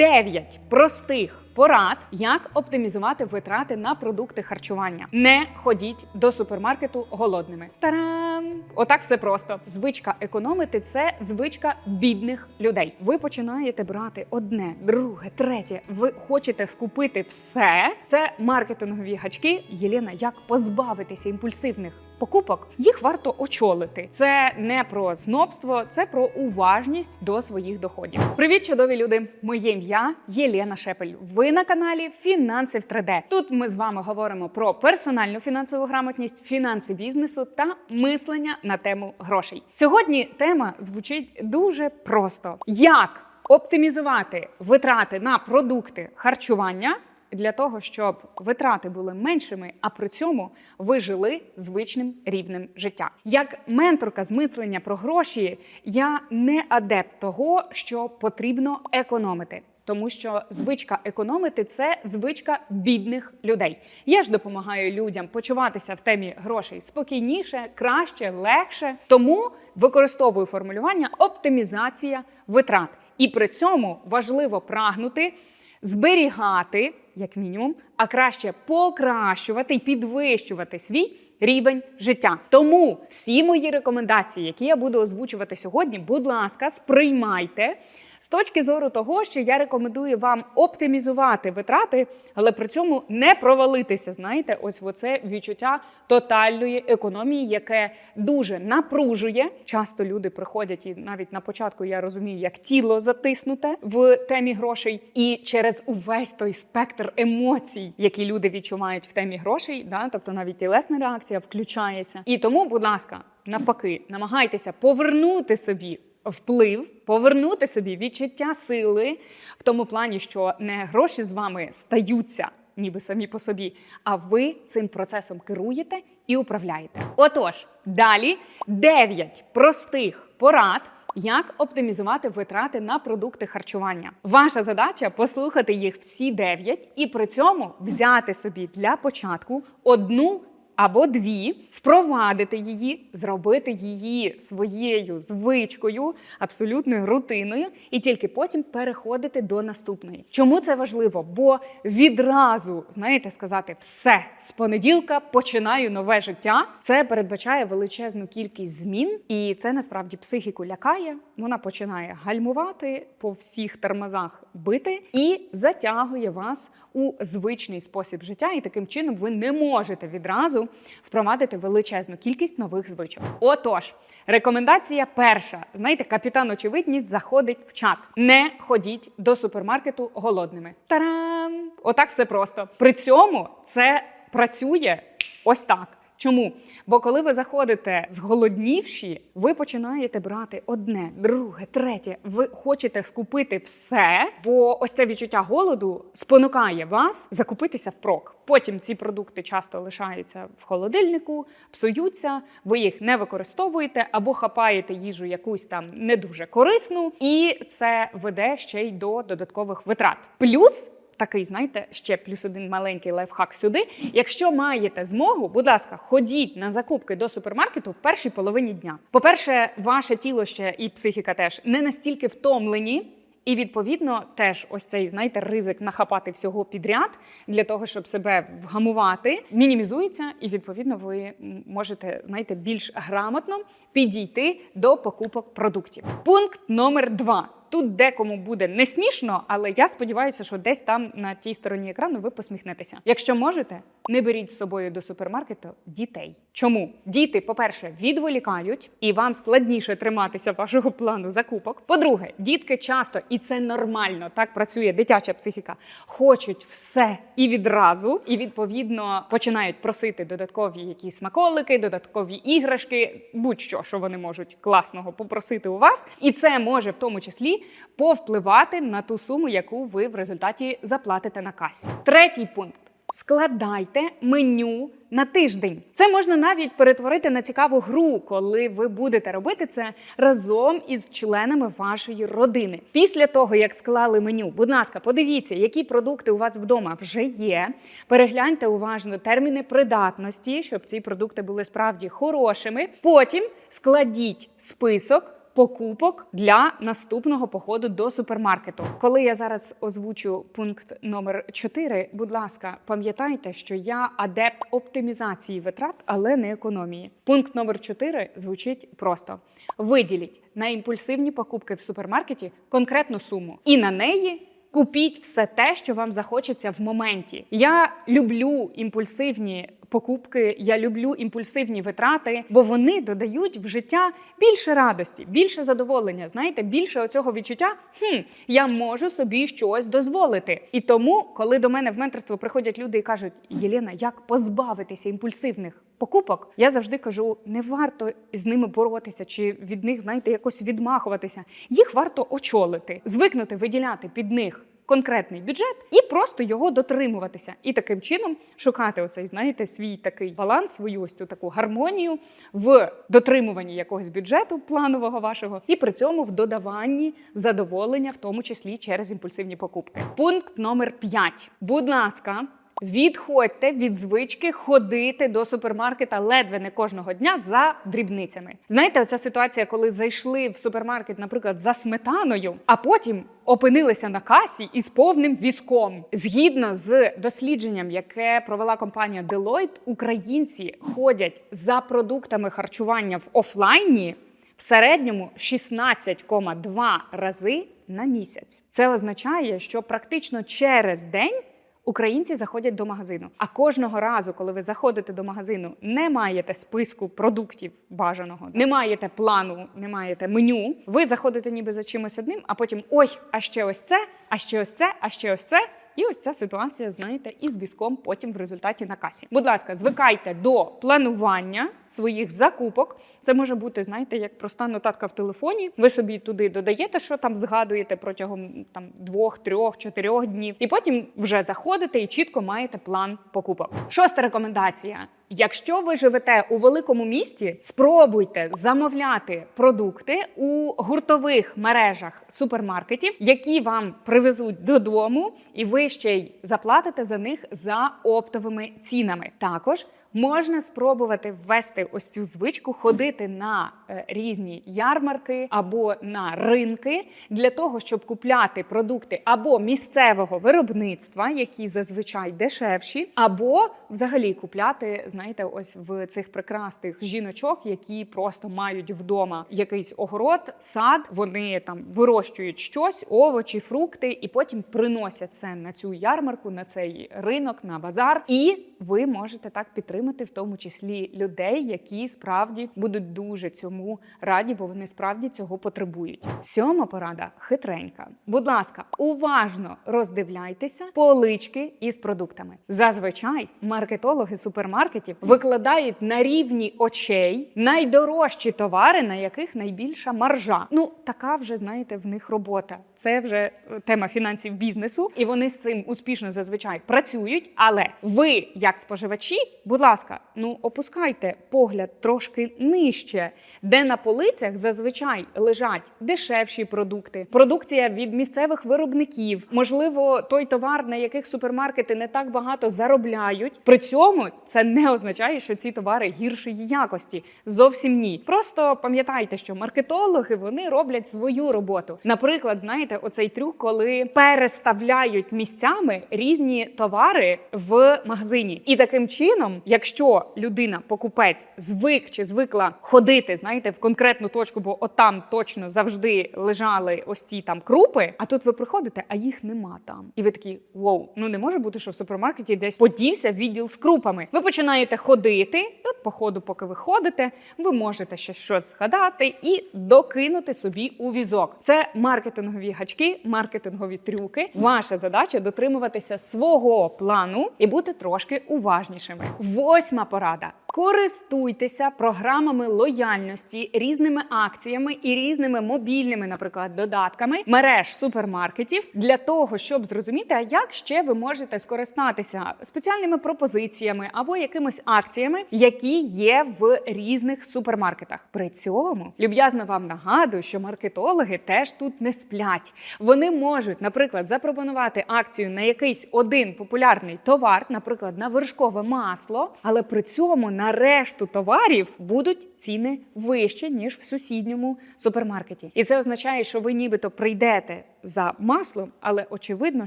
9 простих порад, як оптимізувати витрати на продукти харчування. Не ходіть до супермаркету голодними. Тарам! Отак все просто. Звичка економити це звичка бідних людей. Ви починаєте брати одне, друге, третє. Ви хочете скупити все. Це маркетингові гачки. Єлена, як позбавитися імпульсивних покупок, їх варто очолити. Це не про знобство, це про уважність до своїх доходів. Привіт, чудові люди! Моє ім'я Єлена Шепель. Ви на каналі Фінанси в 3D. Тут ми з вами говоримо про персональну фінансову грамотність, фінанси бізнесу та мислення на тему грошей. Сьогодні тема звучить дуже просто: як оптимізувати витрати на продукти харчування для того, щоб витрати були меншими, а при цьому ви жили звичним рівнем життя. Як менторка з мислення про гроші, я не адепт того, що потрібно економити. Тому що звичка економити це звичка бідних людей. Я ж допомагаю людям почуватися в темі грошей спокійніше, краще, легше. Тому використовую формулювання оптимізація витрат. І при цьому важливо прагнути зберігати, як мінімум, а краще покращувати і підвищувати свій рівень життя. Тому всі мої рекомендації, які я буду озвучувати сьогодні, будь ласка, сприймайте. З точки зору того, що я рекомендую вам оптимізувати витрати, але при цьому не провалитися. Знаєте, ось оце відчуття тотальної економії, яке дуже напружує. Часто люди приходять, і навіть на початку я розумію, як тіло затиснуте в темі грошей, і через увесь той спектр емоцій, які люди відчувають в темі грошей, да, тобто навіть тілесна реакція включається. І тому, будь ласка, навпаки, намагайтеся повернути собі вплив, повернути собі відчуття сили в тому плані, що не гроші з вами стаються. Ніби самі по собі, а ви цим процесом керуєте і управляєте. Отож, далі 9 простих порад, як оптимізувати витрати на продукти харчування. Ваша задача послухати їх всі 9 і при цьому взяти собі для початку одну або дві, впровадити її, зробити її своєю звичкою, абсолютною рутиною, і тільки потім переходити до наступної. Чому це важливо? Бо відразу знаєте сказати все з понеділка починаю нове життя. Це передбачає величезну кількість змін, і це насправді психіку лякає. Вона починає гальмувати по всіх тормозах бити і затягує вас у звичний спосіб життя, і таким чином ви не можете відразу впровадити величезну кількість нових звичок. Отож, рекомендація перша: знаєте, капітан очевидність заходить в чат. Не ходіть до супермаркету голодними. Тарам! Отак все просто. При цьому це працює ось так. Чому? Бо коли ви заходите зголоднівші, ви починаєте брати одне, друге, третє. Ви хочете скупити все, бо ось це відчуття голоду спонукає вас закупитися впрок. Потім ці продукти часто лишаються в холодильнику, псуються, ви їх не використовуєте або хапаєте їжу якусь там не дуже корисну, і це веде ще й до додаткових витрат. Плюс такий, знаєте, ще плюс один маленький лайфхак сюди. Якщо маєте змогу, будь ласка, ходіть на закупки до супермаркету в першій половині дня. По-перше, ваше тіло ще і психіка теж не настільки втомлені. І відповідно теж ось цей знаєте ризик нахапати всього підряд для того, щоб себе вгамувати, мінімізується, і відповідно ви можете знаєте більш грамотно підійти до покупок продуктів. Пункт номер два. Тут декому буде не смішно, але я сподіваюся, що десь там на тій стороні екрану ви посміхнетеся. Якщо можете, не беріть з собою до супермаркету дітей. Чому? Діти, по-перше, відволікають, і вам складніше триматися вашого плану закупок. По-друге, дітки часто, і це нормально, так працює дитяча психіка, хочуть все і відразу, і відповідно починають просити додаткові якісь смаколики, додаткові іграшки, будь-що, що вони можуть класного попросити у вас. І це може в тому числі повпливати на ту суму, яку ви в результаті заплатите на касі. Третій пункт. Складайте меню на тиждень. Це можна навіть перетворити на цікаву гру, коли ви будете робити це разом із членами вашої родини. Після того, як склали меню, будь ласка, подивіться, які продукти у вас вдома вже є. Перегляньте уважно терміни придатності, щоб ці продукти були справді хорошими. Потім складіть список покупок для наступного походу до супермаркету. Коли я зараз озвучу пункт номер 4, будь ласка, пам'ятайте, що я адепт оптимізації витрат, але не економії. Пункт номер 4 звучить просто: виділіть на імпульсивні покупки в супермаркеті конкретну суму і на неї. Купіть все те, що вам захочеться в моменті. Я люблю імпульсивні покупки, я люблю імпульсивні витрати, бо вони додають в життя більше радості, більше задоволення. Знаєте, більше оцього відчуття. Хм, я можу собі щось дозволити. І тому, коли до мене в менторство приходять люди і кажуть: Єлена, як позбавитися імпульсивних покупок, я завжди кажу: не варто з ними боротися чи від них, знаєте, якось відмахуватися. Їх варто очолити, звикнути виділяти під них. Конкретний бюджет і просто його дотримуватися, і таким чином шукати оцей, знаєте, свій такий баланс, свою ось цю таку гармонію в дотримуванні якогось бюджету планового вашого, і при цьому в додаванні задоволення, в тому числі через імпульсивні покупки. Пункт номер 5. Будь ласка. Відходьте від звички ходити до супермаркета ледве не кожного дня за дрібницями. Знаєте, оця ситуація, коли зайшли в супермаркет, наприклад, за сметаною, а потім опинилися на касі із повним візком. Згідно з дослідженням, яке провела компанія Deloitte, українці ходять за продуктами харчування в офлайні в середньому 16,2 рази на місяць. Це означає, що практично через день. Українці заходять до магазину. А кожного разу, коли ви заходите до магазину, не маєте списку продуктів бажаного, не маєте плану, не маєте меню. Ви заходите ніби за чимось одним, а потім ой, а ще ось це, а ще ось це, а ще ось це. І ось ця ситуація, знаєте, із візком потім в результаті на касі. Будь ласка, звикайте до планування своїх закупок. Це може бути, знаєте, як проста нотатка в телефоні. Ви собі туди додаєте, що там згадуєте протягом там двох, трьох, чотирьох днів, і потім вже заходите і чітко маєте план покупок. Шоста рекомендація. Якщо ви живете у великому місті, спробуйте замовляти продукти у гуртових мережах супермаркетів, які вам привезуть додому, і ви ще й заплатите за них за оптовими цінами. Також Можна спробувати ввести ось цю звичку, ходити на е, різні ярмарки або на ринки для того, щоб купляти продукти або місцевого виробництва, які зазвичай дешевші, або взагалі купляти, знаєте, ось в цих прекрасних жіночок, які просто мають вдома якийсь огород, сад. Вони там вирощують щось, овочі, фрукти, і потім приносять це на цю ярмарку, на цей ринок, на базар, і ви можете так підтримати підтримати, в тому числі людей, які справді будуть дуже цьому раді, бо вони справді цього потребують. Сьома порада хитренька. Будь ласка, уважно роздивляйтеся полички із продуктами. Зазвичай маркетологи супермаркетів викладають на рівні очей найдорожчі товари, на яких найбільша маржа. Ну така вже знаєте, в них робота. Це вже е, тема фінансів бізнесу, і вони з цим успішно зазвичай працюють. Але ви, як споживачі, будь ласка, ну опускайте погляд трошки нижче, де на полицях зазвичай лежать дешевші продукти, продукція від місцевих виробників. Можливо, той товар, на яких супермаркети не так багато заробляють. При цьому це не означає, що ці товари гіршої якості. Зовсім ні. Просто пам'ятайте, що маркетологи вони роблять свою роботу. Наприклад, знаєте, оцей трюк, коли переставляють місцями різні товари в магазині, і таким чином, якщо людина, покупець, звик чи звикла ходити, знаєте, в конкретну точку, бо отам точно завжди лежали ось ці там крупи. А тут ви приходите, а їх нема там. І ви такі воу, ну не може бути, що в супермаркеті десь подівся відділ з крупами. Ви починаєте ходити. і От по ходу, поки ви ходите, ви можете ще щось згадати і докинути собі у візок. Це маркетингові гачки, маркетингові трюки. Ваша задача дотримуватися свого плану і бути трошки уважнішими. Восьма порада. Користуйтеся програмами лояльності, різними акціями і різними мобільними, наприклад, додатками мереж супермаркетів для того, щоб зрозуміти, а як ще ви можете скористатися спеціальними пропозиціями або якимись акціями, які є в різних супермаркетах. При цьому люб'язно вам нагадую, що маркетологи теж тут не сплять. Вони можуть, наприклад, запропонувати акцію на якийсь один популярний товар, наприклад, на вершкове масло, але при цьому на решту товарів будуть ціни вищі, ніж в сусідньому супермаркеті. І це означає, що ви нібито прийдете за маслом, але очевидно,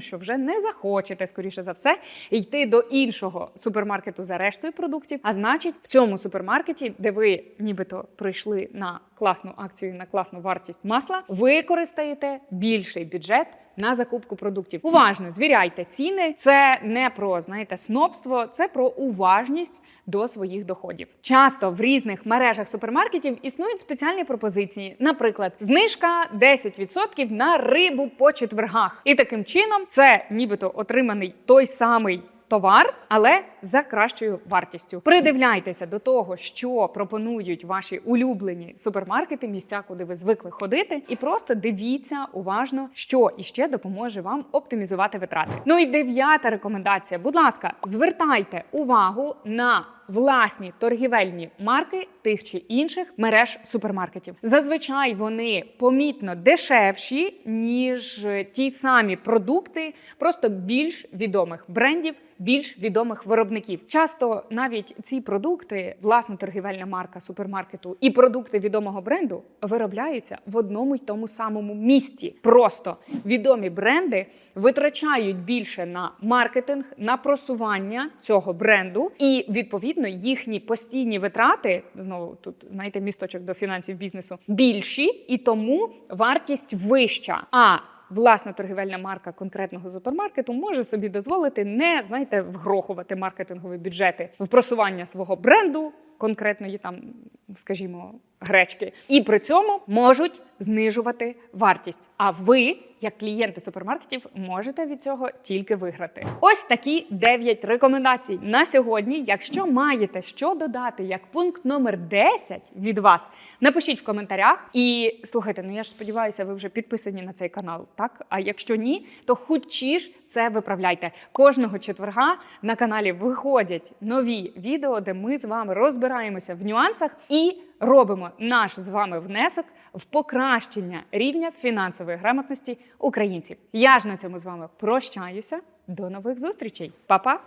що вже не захочете, скоріше за все, йти до іншого супермаркету за рештою продуктів. А значить, в цьому супермаркеті, де ви нібито прийшли на класну акцію, на класну вартість масла, використаєте більший бюджет. На закупку продуктів уважно звіряйте ціни. Це не про знаєте снобство, це про уважність до своїх доходів. Часто в різних мережах супермаркетів існують спеціальні пропозиції, наприклад, знижка 10% на рибу по четвергах. І таким чином це нібито отриманий той самий. Товар, але за кращою вартістю. Придивляйтеся до того, що пропонують ваші улюблені супермаркети, місця, куди ви звикли ходити, і просто дивіться уважно, що іще допоможе вам оптимізувати витрати. Ну і дев'ята рекомендація. Будь ласка, звертайте увагу на власні торгівельні марки тих чи інших мереж супермаркетів. Зазвичай вони помітно дешевші, ніж ті самі продукти, просто більш відомих брендів, більш відомих виробників. Часто навіть ці продукти, власна торгівельна марка супермаркету і продукти відомого бренду виробляються в одному й тому самому місті. Просто відомі бренди витрачають більше на маркетинг, на просування цього бренду, і відповідно їхні постійні витрати знову тут знаєте місточок до фінансів бізнесу більші, і тому вартість вища. А Власна торгівельна марка конкретного супермаркету може собі дозволити не знаєте вгрохувати маркетингові бюджети в просування свого бренду, конкретної там, скажімо, гречки, і при цьому можуть знижувати вартість. А ви, як клієнти супермаркетів, можете від цього тільки виграти. Ось такі 9 рекомендацій на сьогодні. Якщо маєте що додати як пункт номер 10 від вас, напишіть в коментарях. І слухайте, ну я ж сподіваюся, ви вже підписані на цей канал. Так, а якщо ні, то хутчіш це виправляйте. Кожного четверга на каналі виходять нові відео, де ми з вами розбираємося в нюансах і робимо наш з вами внесок в покращення рівня фінансової грамотності українців. Я ж на цьому з вами прощаюся. До нових зустрічей, Па-па!